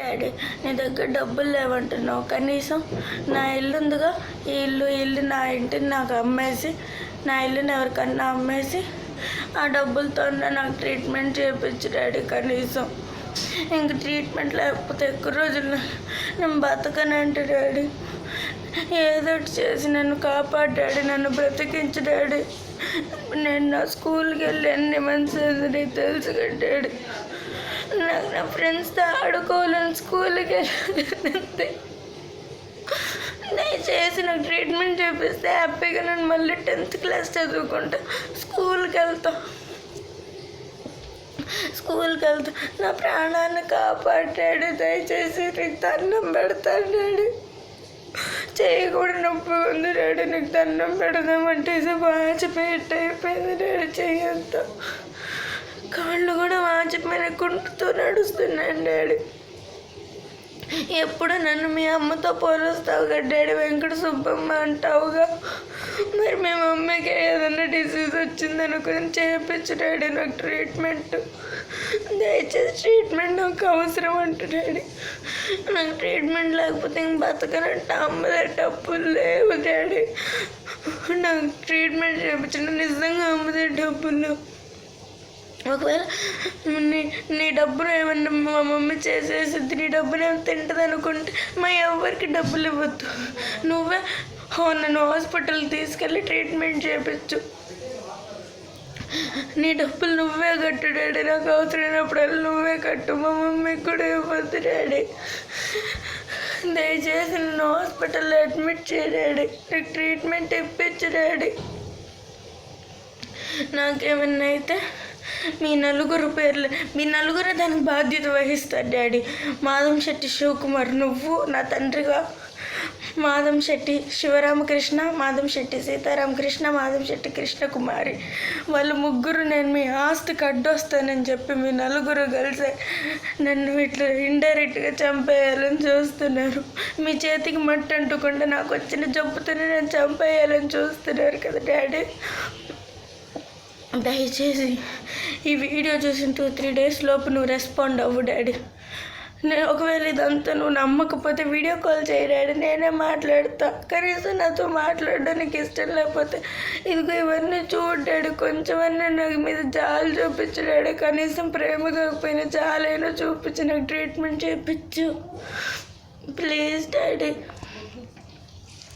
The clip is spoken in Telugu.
డాడీ నీ దగ్గర డబ్బులు లేవంటున్నావు. కనీసం నా ఇల్లు ఉందిగా ఈ ఇల్లు ఇల్లు నా ఇంటిని నాకు అమ్మేసి నా ఇల్లుని ఎవరికన్నా అమ్మేసి ఆ డబ్బులతో నాకు ట్రీట్మెంట్ చేయించు డాడీ కనీసం. ఇంక ట్రీట్మెంట్ లేకపోతే ఎక్కువ రోజులు నేను బతకనంటే డాడీ ఏదో చేసి నన్ను కాపాడు డాడీ నన్ను బ్రతికించు డాడీ. నేను నా స్కూల్కి వెళ్ళి ఎన్ని మంత్స్ అయింది తెలుసు డాడీ. నాకు నా ఫ్రెండ్స్తో ఆడుకోవాలని స్కూల్కి వెళ్ళాలంతే దయచేసి నాకు ట్రీట్మెంట్ చేపిస్తే హ్యాపీగా నేను మళ్ళీ టెన్త్ క్లాస్ చదువుకుంటా. స్కూల్కి వెళ్తా. స్కూల్కి వెళ్తా. నా ప్రాణాన్ని కాపాడాడు దయచేసి నీకు దండం పెడతాడు డాడీ. చేయి కూడా నొప్పి ఉంది డాడీ. నీకు దండం పెడదామంటే వాచిపోయేట్టు అయిపోయింది డాడీ చెయ్యి అంతా. కాళ్ళు కూడా వాచిపోయిన కుంటుతో నడుస్తున్నాను డాడీ. ఎప్పుడు నన్ను మీ అమ్మతో పోలుస్తావుగా డాడీ వెంకట సుబ్బమ్మ అంటావుగా? మరి మీ మమ్మీకి ఏదైనా డిసీజ్ వచ్చింది అనుకుని చేయించు డాడీ నాకు ట్రీట్మెంట్ దయచేసి ట్రీట్మెంట్ నాకు అవసరం అంట డాడీ. నాకు ట్రీట్మెంట్ లేకపోతే ఇంక బతకనంట అమ్మదే డబ్బులు లేవు డాడీ. నాకు ట్రీట్మెంట్ చేయించిన నిజంగా అమ్మదే డబ్బులు లేవు. ఒకవేళ నీ నీ డబ్బులు ఏమన్నా మా మమ్మీ చేసేసిద్ది నీ డబ్బులు ఏమైనా తింటుంది అనుకుంటే మా ఎవరికి డబ్బులు ఇవ్వద్దు. నువ్వే నన్ను హాస్పిటల్కి తీసుకెళ్ళి ట్రీట్మెంట్ చేయించు నీ డబ్బులు నువ్వే కట్టు డాడీ. నాకు అవసరమైనప్పుడల్లా నువ్వే కట్టు. మా మమ్మీకి కూడా ఇవ్వద్దు డాడీ. దయచేసి నన్ను హాస్పిటల్లో అడ్మిట్ చేయ డాడీ. నాకు ట్రీట్మెంట్ ఇప్పించు డాడీ. నాకేమన్నా అయితే మీ నలుగురు పేర్లు మీ నలుగురు దానికి బాధ్యత వహిస్తారు డాడీ. మాధం శెట్టి శివకుమార్ నువ్వు నా తండ్రిగా. మాధం శెట్టి శివరామకృష్ణ మాధం శెట్టి సీతారామకృష్ణ మాధం శెట్టి కృష్ణకుమారి. వాళ్ళు ముగ్గురు నేను మీ ఆస్తికి అడ్డొస్తానని చెప్పి మీ నలుగురు కలిసి నన్ను ఇట్లా ఇండైరెక్ట్గా చంపేయాలని చూస్తున్నారు. మీ చేతికి మట్టి అంటుకుండా నాకు వచ్చిన జబ్బుతోనే నేను చంపేయాలని చూస్తున్నారు కదా డాడీ. దయచేసి ఈ వీడియో చూసిన టూ త్రీ డేస్ లోపు నువ్వు రెస్పాండ్ అవ్వు డాడీ. నేను ఒకవేళ ఇదంతా నువ్వు నమ్మకపోతే వీడియో కాల్ చేయి డాడీ. నేనే మాట్లాడతా. కనీసం నాతో మాట్లాడడానికి ఇష్టం లేకపోతే ఇదిగో ఇవన్నీ చూడ్డాడు కొంచెమన్నా నాకు మీద జాలు చూపించడాడు కనీసం ప్రేమ కాకపోయినా జాలైనా చూపించి నాకు ట్రీట్మెంట్ చేయించు. Please daddy.